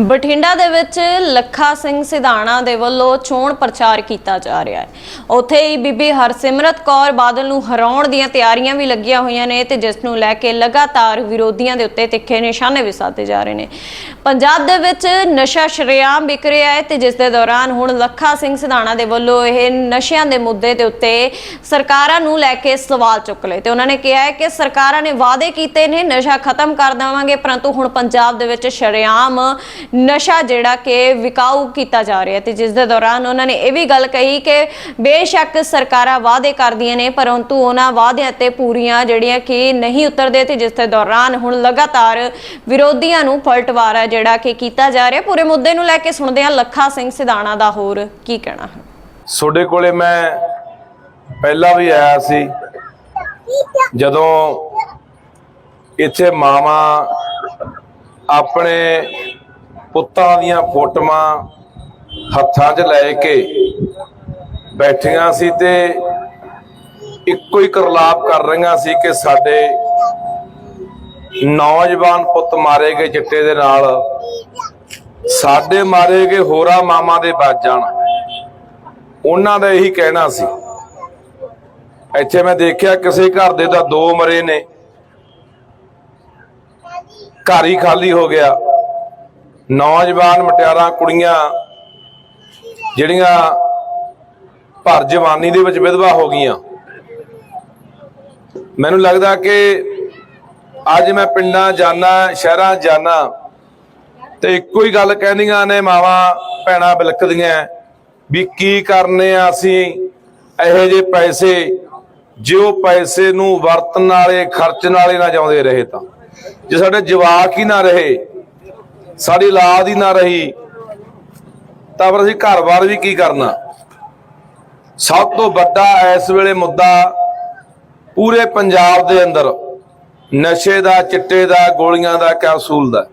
ਬਠਿੰਡਾ ਦੇ ਵਿੱਚ ਲੱਖਾ ਸਿੰਘ ਸਿਧਾਣਾ ਦੇ ਵੱਲੋਂ ਚੋਣ ਪ੍ਰਚਾਰ ਕੀਤਾ ਜਾ ਰਿਹਾ ਹੈ। ਉੱਥੇ ਹੀ ਬੀਬੀ ਹਰਸਿਮਰਤ ਕੌਰ ਬਾਦਲ ਨੂੰ ਹਰਾਉਣ ਦੀਆਂ ਤਿਆਰੀਆਂ ਵੀ ਲੱਗੀਆਂ ਹੋਈਆਂ ਨੇ ਤੇ ਜਿਸ ਨੂੰ ਲੈ ਕੇ ਲਗਾਤਾਰ ਵਿਰੋਧੀਆਂ ਦੇ ਉੱਤੇ ਤਿੱਖੇ ਨਿਸ਼ਾਨੇ ਵੀ ਸਾਧੇ ਜਾ ਰਹੇ ਨੇ। ਪੰਜਾਬ ਦੇ ਵਿੱਚ ਨਸ਼ਾ ਸ਼ਰੇਆਮ ਵਿਕ ਰਿਹਾ ਹੈ ਤੇ ਜਿਸ ਦੇ ਦੌਰਾਨ ਹੁਣ ਲੱਖਾ ਸਿੰਘ ਸਿਧਾਣਾ ਦੇ ਵੱਲੋਂ ਇਹ ਨਸ਼ਿਆਂ ਦੇ ਮੁੱਦੇ ਦੇ ਉੱਤੇ ਸਰਕਾਰਾਂ ਨੂੰ ਲੈ ਕੇ ਸਵਾਲ ਚੁੱਕ ਲਏ ਤੇ ਉਹਨਾਂ ਨੇ ਕਿਹਾ ਹੈ ਕਿ ਸਰਕਾਰਾਂ ਨੇ ਵਾਅਦੇ ਕੀਤੇ ਨੇ, ਨਸ਼ਾ ਖਤਮ ਕਰ ਦੇਵਾਂਗੇ, ਪਰੰਤੂ ਹੁਣ ਪੰਜਾਬ ਦੇ ਵਿੱਚ ਸ਼ਰੇਆਮ ਨਸ਼ਾ ਜਿਹੜਾ ਕਿ ਵਿਕਾਊ ਕੀਤਾ ਜਾ ਰਿਹਾ ਤੇ ਜਿਸ ਦੇ ਦੌਰਾਨ ਉਹਨਾਂ ਨੇ ਇਹ ਵੀ ਗੱਲ ਕਹੀ ਕਿ ਬੇਸ਼ੱਕ ਸਰਕਾਰਾਂ ਵਾਅਦੇ ਕਰਦੀਆਂ ਨੇ, ਪਰੰਤੂ ਉਹਨਾਂ ਵਾਅਦਿਆਂ ਤੇ ਪੂਰੀਆਂ ਜਿਹੜੀਆਂ ਕਿ ਨਹੀਂ ਉਤਰਦੇ ਤੇ ਜਿਸ ਦੇ ਦੌਰਾਨ ਹੁਣ ਲਗਾਤਾਰ ਵਿਰੋਧੀਆਂ ਨੂੰ ਪਲਟਵਾਰਾ ਜਿਹੜਾ ਕਿ ਕੀਤਾ ਜਾ ਰਿਹਾ। ਪੂਰੇ ਮੁੱਦੇ ਨੂੰ ਲੈ ਕੇ ਸੁਣਦੇ ਹਾਂ ਲੱਖਾ ਸਿੰਘ ਸਿਧਾਣਾ ਦਾ ਹੋਰ ਕੀ ਕਹਿਣਾ ਹੈ। ਤੁਹਾਡੇ ਕੋਲੇ ਮੈਂ ਪਹਿਲਾਂ ਵੀ ਆਇਆ ਸੀ। ਜਦੋਂ ਇੱਥੇ ਮਾਵਾ ਆਪਣੇ ਪੁੱਤਾਂ ਦੀਆਂ ਫੋਟੋਆਂ ਹੱਥਾਂ 'ਚ ਲੈ ਕੇ ਬੈਠੀਆਂ ਸੀ ਤੇ ਇੱਕੋ ਹੀ ਕਰਲਾਪ ਕਰ ਰਹੀਆਂ ਸੀ ਕਿ ਸਾਡੇ ਨੌਜਵਾਨ ਪੁੱਤ ਮਾਰੇ ਗਏ ਚਿੱਟੇ ਦੇ ਨਾਲ। ਸਾਡੇ ਮਾਰੇ ਗਏ ਹੋਰਾਂ ਮਾਮਾ ਦੇ ਵੱਜ ਜਾਣ। ਉਹਨਾਂ ਦਾ ਇਹੀ ਕਹਿਣਾ ਸੀ। ਇੱਥੇ ਮੈਂ ਦੇਖਿਆ ਕਿਸੇ ਘਰ ਦੇ ਤਾਂ ਦੋ ਮਰੇ ਨੇ। ਘਰ ਹੀ ਖਾਲੀ ਹੋ ਗਿਆ। ਨੌਜਵਾਨ ਮਟਿਆਰਾਂ, ਕੁੜੀਆਂ, ਜਿਹੜੀਆਂ ਭਰ ਜਵਾਨੀ ਦੇ ਵਿੱਚ ਵਿਧਵਾ ਹੋ ਗਈਆਂ। ਮੈਨੂੰ ਲੱਗਦਾ ਕਿ ਅੱਜ ਮੈਂ ਪਿੰਡਾਂ ਜਾਣਾ ਸ਼ਹਿਰਾਂ ਜਾਣਾ ਤੇ ਇੱਕੋ ਹੀ ਗੱਲ ਕਹਿੰਦੀਆਂ ਨੇ ਮਾਵਾਂ, ਭੈਣਾਂ ਬਿਲਕਦੀਆਂ, ਵੀ ਕੀ ਕਰਨੇ ਆ ਅਸੀਂ, ਇਹੋ ਜਿਹੇ ਪੈਸੇ, ਜੋ ਪੈਸੇ ਨੂੰ ਵਰਤਣ ਵਾਲੇ, ਖਰਚਣ ਵਾਲੇ ਨਾ ਜਾਉਂਦੇ ਰਹੇ ਤਾਂ। ਜੇ ਸਾਡੇ ਜਵਾਕ ਹੀ ਨਾ ਰਹੇ ਸਾਡੀ ਔਲਾਦ ਹੀ ਨਾ ਰਹੀ। ਤਾਂ ਫਿਰ ਅਸੀਂ ਘਰ-ਬਾਰ ਵੀ ਕੀ ਕਰਨਾ? ਸਭ ਤੋਂ ਵੱਡਾ ਇਸ ਵੇਲੇ ਮੁੱਦਾ ਪੂਰੇ ਪੰਜਾਬ ਦੇ ਅੰਦਰ। ਨਸ਼ੇ ਦਾ ਚਿੱਟੇ ਦਾ ਗੋਲੀਆਂ ਦਾ ਕੈਪਸੂਲ ਦਾ।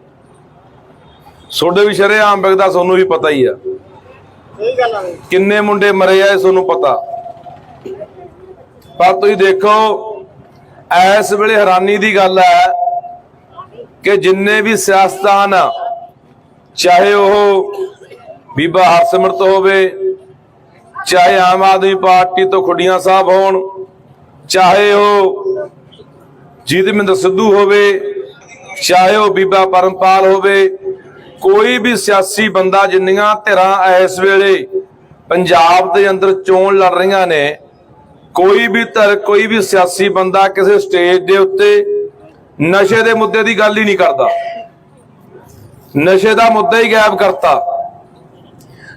ਤੁਹਾਡੇ ਵੀ ਸ਼ਰੇਆਮ ਵਿਕਦਾ ਤੁਹਾਨੂੰ ਵੀ ਪਤਾ ਹੀ ਆ। ਸਹੀ ਗੱਲ ਆ। ਕਿੰਨੇ ਮੁੰਡੇ ਮਰੇ ਆ ਇਹ ਤੁਹਾਨੂੰ ਪਤਾ। ਪਰ ਤੁਸੀਂ ਦੇਖੋ ਇਸ ਵੇਲੇ ਹੈਰਾਨੀ ਦੀ ਗੱਲ ਹੈ ਕਿ ਜਿੰਨੇ ਵੀ ਸਿਆਸਤਦਾਨ ਆ ਚਾਹੇ ਉਹ ਬੀਬਾ ਹਰਸਿਮਰਤ ਹੋਵੇ, ਚਾਹੇ ਆਮ ਆਦਮੀ ਪਾਰਟੀ ਤੋਂ ਖੁੱਡੀਆਂ ਸਾਹਿਬ ਹੋਣ, ਚਾਹੇ ਉਹ ਜੀਤਮਿੰਦਰ ਸਿੱਧੂ ਹੋਵੇ, ਚਾਹੇ ਉਹ ਬੀਬਾ ਪਰਮਪਾਲ ਹੋਵੇ, ਕੋਈ ਵੀ ਸਿਆਸੀ ਬੰਦਾ ਜਿੰਨੀਆਂ ਧਿਰਾਂ ਇਸ ਵੇਲੇ ਪੰਜਾਬ ਦੇ ਅੰਦਰ ਚੋਣ ਲੜ ਰਹੀਆਂ ਨੇ, ਕੋਈ ਵੀ ਧਿਰ, ਕੋਈ ਵੀ ਸਿਆਸੀ ਬੰਦਾ ਕਿਸੇ ਸਟੇਜ ਦੇ ਉੱਤੇ ਨਸ਼ੇ ਦੇ ਮੁੱਦੇ ਦੀ ਗੱਲ ਹੀ ਨਹੀਂ ਕਰਦਾ। ਨਸ਼ੇ ਦਾ ਮੁੱਦਾ ਹੀ ਗਾਇਬ ਕਰਤਾ।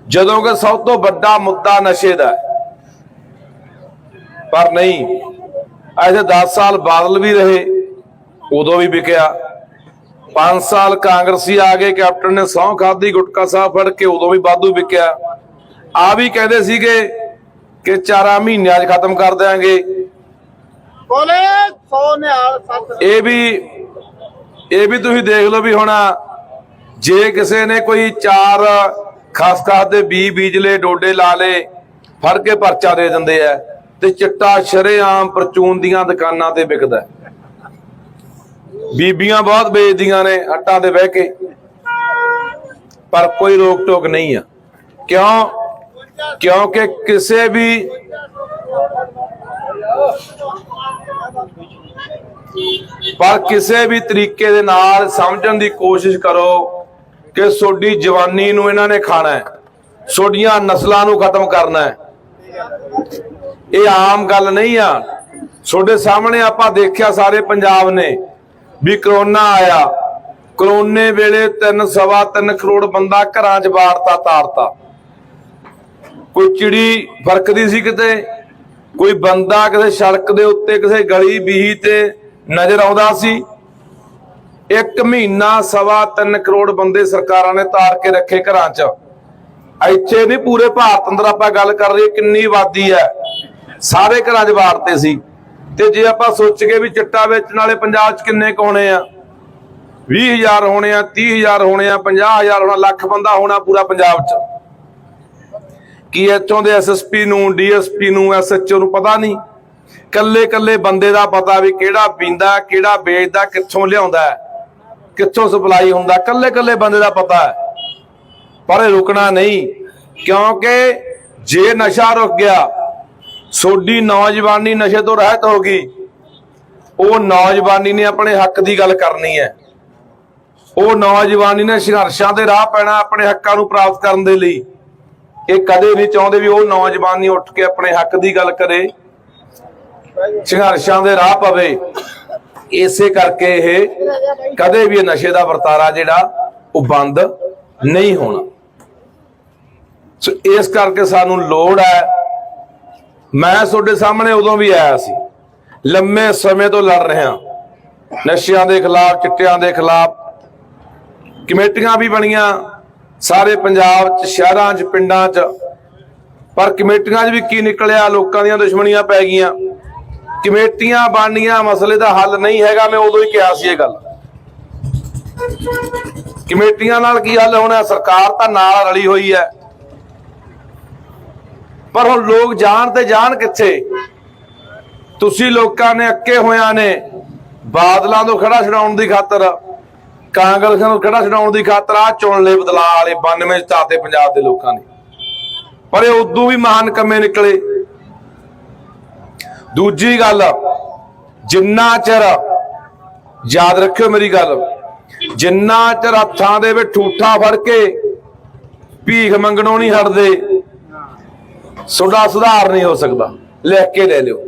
ਜਦੋਂ ਕਿ ਸਭ ਤੋਂ ਵੱਡਾ ਮੁੱਦਾ ਨਸ਼ੇ ਦਾ ਪਰ ਨਹੀਂ ਐਸੇ 10 ਸਾਲ ਬਾਦਲ ਵੀ ਰਹੇ ਉਦੋਂ ਵੀ ਵਿਕਿਆ। 5 ਸਾਲ ਕਾਂਗਰਸੀ ਆ ਗਏ ਕੈਪਟਨ ਨੇ ਸਹੁੰ ਖਾਦੀ ਗੁਟਕਾ ਸਾਹਿਬ ਫੜ ਕੇ ਉਦੋਂ ਵੀ ਵਾਧੂ ਵਿਕਿਆ। ਆ ਵੀ ਕਹਿੰਦੇ ਸੀਗੇ ਕਿ 4 ਮਹੀਨਿਆਂ 'ਚ ਖਤਮ ਕਰ ਦਿਆਂਗੇ। ਬੋਲੇ ਸੋ ਨਿਹਾਲ ਸੱਤ ਇਹ ਵੀ ਇਹ ਵੀ ਤੁਸੀਂ ਦੇਖ ਲਓ ਵੀ ਹੁਣ ਜੇ ਕਿਸੇ ਨੇ ਕੋਈ ਚਾਰ ਖਾਸ ਖਾਸ ਦੇ ਬੀ ਬੀਜਲੇ ਡੋਡੇ ਲਾ ਲੇ ਫੜ ਕੇ ਪਰਚਾ ਦੇ ਦਿੰਦੇ ਆ ਤੇ ਚਿੱਟਾ ਸ਼ਰੇਆਮ ਪਰਚੂਨ ਦੀਆਂ ਦੁਕਾਨਾਂ ਤੇ ਵਿਕਦਾ ਬੀਬੀਆਂ ਬਹੁਤ ਵੇਚਦੀਆਂ ਨੇ ਅੱਟਾਂ ਤੇ ਬਹਿ ਕੇ, ਪਰ ਕੋਈ ਰੋਕ ਟੋਕ ਨਹੀਂ ਆ। ਕਿਉਂ? ਕਿਉਂਕਿ ਕਿਸੇ ਵੀ ਪਰ ਕਿਸੇ ਵੀ ਤਰੀਕੇ ਦੇ ਨਾਲ ਸਮਝਣ ਦੀ ਕੋਸ਼ਿਸ਼ ਕਰੋ ਕਿ ਸੋਡੀ ਜਵਾਨੀ ਨੂੰ ਇਹਨਾਂ ਨੇ ਖਾਣਾ ਹੈ, ਸੋਡੀਆਂ ਨਸਲਾਂ ਨੂੰ ਖਤਮ ਕਰਨਾ ਹੈ। ਇਹ ਆਮ ਗੱਲ ਨਹੀਂ ਆ। ਤੁਹਾਡੇ ਸਾਹਮਣੇ ਆਪਾਂ ਦੇਖਿਆ ਸਾਰੇ ਪੰਜਾਬ ਨੇ ਵੀ ਕਰੋਨਾ ਆਇਆ। ਕਰੋਨੇ ਵੇਲੇ 3 ਸਵਾ 3 ਕਰੋੜ ਬੰਦਾ ਘਰਾਂ 'ਚ ਬਾੜਤਾ ਤਾਰਤਾ। ਕੋਈ ਚਿੜੀ ਫਰਕਦੀ ਸੀ ਕਿਤੇ? ਕੋਈ ਬੰਦਾ ਕਿਸੇ ਸੜਕ ਦੇ ਉੱਤੇ, ਕਿਸੇ ਗਲੀ ਬੀਹੀ ਤੇ ਨਜ਼ਰ ਆਉਂਦਾ ਸੀ? ਇੱਕ ਮਹੀਨਾ ਸਵਾ 3 ਕਰੋੜ ਬੰਦੇ ਸਰਕਾਰਾਂ ਨੇ ਤਾਰ ਕੇ ਰੱਖੇ ਘਰਾਂ 'ਚ। ਇੱਥੇ ਨਹੀਂ ਪੂਰੇ ਭਾਰਤ ਅੰਦਰ ਆਪਾਂ ਗੱਲ ਕਰ ਰਹੀ ਕਿੰਨੀ ਆਬਾਦੀ ਹੈ। ਸਾਰੇ ਘਰਾਂ 'ਚ ਵਾਰਤੇ ਸੀ। ਤੇ ਜੇ ਆਪਾਂ ਸੋਚ ਸੋਚੀਏ ਵੀ ਚਿੱਟਾ ਵੇਚਣ ਵਾਲੇ ਪੰਜਾਬ 'ਚ ਕਿੰਨੇ ਕੁ ਹੋਣੇ ਆ? 20000 ਹੋਣੇ ਆ 30000 ਹੋਣੇ ਆ 50000 ਹੋਣਾ ਲੱਖ ਬੰਦਾ ਹੋਣਾ ਪੂਰਾ ਪੰਜਾਬ 'ਚ। ਕੀ ਇੱਥੋਂ ਦੇ ਐਸਐਸਪੀ ਨੂੰ ਡੀਐਸਪੀ ਨੂੰ ਐਸਐਚਓ ਨੂੰ ਪਤਾ ਨਹੀਂ? ਕੱਲੇ ਕੱਲੇ ਬੰਦੇ ਦਾ ਪਤਾ ਵੀ ਕਿਹੜਾ ਪੀਂਦਾ ਕਿਹੜਾ ਵੇਚਦਾ ਕਿੱਥੋਂ ਲਿਆਉਂਦਾ ਹੈ, ਕਿੱਥੋਂ ਸਪਲਾਈ ਹੁੰਦਾ? ਕੱਲੇ ਕੱਲੇ ਬੰਦੇ ਦਾ ਪਤਾ ਹੈ। ਪਰ ਇਹ ਰੁਕਣਾ ਨਹੀਂ, ਕਿਉਂਕਿ ਜੇ ਨਸ਼ਾ ਰੁਕ ਗਿਆ ਸੋਡੀ ਨੌਜਵਾਨੀ ਨਸ਼ੇ ਤੋਂ ਰਹਿਤ ਹੋ ਗਈ, ਉਹ ਨੌਜਵਾਨੀ ਨੇ ਆਪਣੇ ਹੱਕ ਦੀ ਗੱਲ ਕਰਨੀ ਹੈ। ਉਹ ਨੌਜਵਾਨੀ ਨੇ ਸੰਘਰਸ਼ਾਂ ਦੇ ਰਾਹ ਪੈਣਾ ਆਪਣੇ ਹੱਕਾਂ ਨੂੰ ਪ੍ਰਾਪਤ ਕਰਨ ਦੇ ਲਈ। ਇਹ ਕਦੇ ਨਹੀਂ ਚਾਹੁੰਦੇ ਵੀ ਉਹ ਨੌਜਵਾਨੀ ਉੱਠ ਕੇ ਆਪਣੇ ਹੱਕ ਦੀ ਗੱਲ ਕਰੇ। ਸੰਘਰਸ਼ਾਂ ਦੇ ਰਾਹ ਪਵੇ। ਇਸੇ ਕਰਕੇ ਇਹ ਕਦੇ ਵੀ ਨਸ਼ੇ ਦਾ ਵਰਤਾਰਾ ਜਿਹੜਾ, ਉਹ ਬੰਦ ਨਹੀਂ ਹੋਣਾ। ਸੋ ਇਸ ਕਰਕੇ ਸਾਨੂੰ ਲੋੜ ਹੈ, ਮੈਂ ਤੁਹਾਡੇ ਸਾਹਮਣੇ ਉਦੋਂ ਵੀ ਆਇਆ ਸੀ। ਲੰਮੇ ਸਮੇਂ ਤੋਂ ਲੜ ਰਿਹਾ ਨਸ਼ਿਆਂ ਦੇ ਖਿਲਾਫ, ਚਿੱਟਿਆਂ ਦੇ ਖਿਲਾਫ ਕਮੇਟੀਆਂ ਵੀ ਬਣੀਆਂ, ਸਾਰੇ ਪੰਜਾਬ 'ਚ, ਸ਼ਹਿਰਾਂ 'ਚ, ਪਿੰਡਾਂ 'ਚ। ਪਰ ਕਮੇਟੀਆਂ 'ਚ ਵੀ ਕੀ ਨਿਕਲਿਆ, ਲੋਕਾਂ ਦੀਆਂ ਦੁਸ਼ਮਣੀਆਂ ਪੈ ਗਈਆਂ। ਕਮੇਟੀਆਂ ਬਣਨੀਆਂ ਮਸਲੇ ਦਾ ਹੱਲ ਨਹੀਂ ਹੈਗਾ, ਮੈਂ ਉਦੋਂ ਹੀ ਕਿਹਾ ਸੀ ਇਹ ਗੱਲ। ਕਮੇਟੀਆਂ ਨਾਲ ਕੀ ਹੱਲ ਹੋਣਾ, ਸਰਕਾਰ ਤਾਂ ਨਾਲ ਰਲੀ ਹੋਈ ਹੈ। ਪਰ ਹੁਣ ਲੋਕ ਜਾਣ ਤੇ ਜਾਣ ਕਿੱਥੇ? ਤੁਸੀਂ ਲੋਕਾਂ ਨੇ ਅੱਕੇ ਹੋਇਆਂ ਨੇ ਬਾਦਲਾਂ ਤੋਂ ਖੜਾ ਛਡਾਉਣ ਦੀ ਖਾਤਰ, ਕਾਂਗਰਸ ਨੂੰ ਖੜਾ ਛਡਾਉਣ ਦੀ ਖਾਤਰ ਆ ਚੁਣ ਲਏ ਬਦਲਾਅ ਵਾਲੇ 92 ਚ ਤਾਤੇ ਪੰਜਾਬ ਦੇ ਲੋਕਾਂ ਨੇ। ਪਰ ਇਹ ਉਦੋਂ ਵੀ ਮਹਾਨ ਕੰਮੇ ਨਿਕਲੇ। ਦੂਜੀ ਗੱਲ, ਜਿੰਨਾ ਚਿਰ ਯਾਦ ਰੱਖਿਓ ਮੇਰੀ ਗੱਲ, ਜਿੰਨਾ ਚਿਰ ਹੱਥਾਂ ਦੇ ਵਿੱਚ ਠੂਠਾ ਫੜ ਕੇ ਭੀਖ ਮੰਗਣੋਂ ਨਹੀਂ ਹਟਦੇ, ਤੁਹਾਡਾ ਸੁਧਾਰ ਨਹੀਂ ਹੋ ਸਕਦਾ। ਲਿਖ ਕੇ ਲੈ ਲਿਓ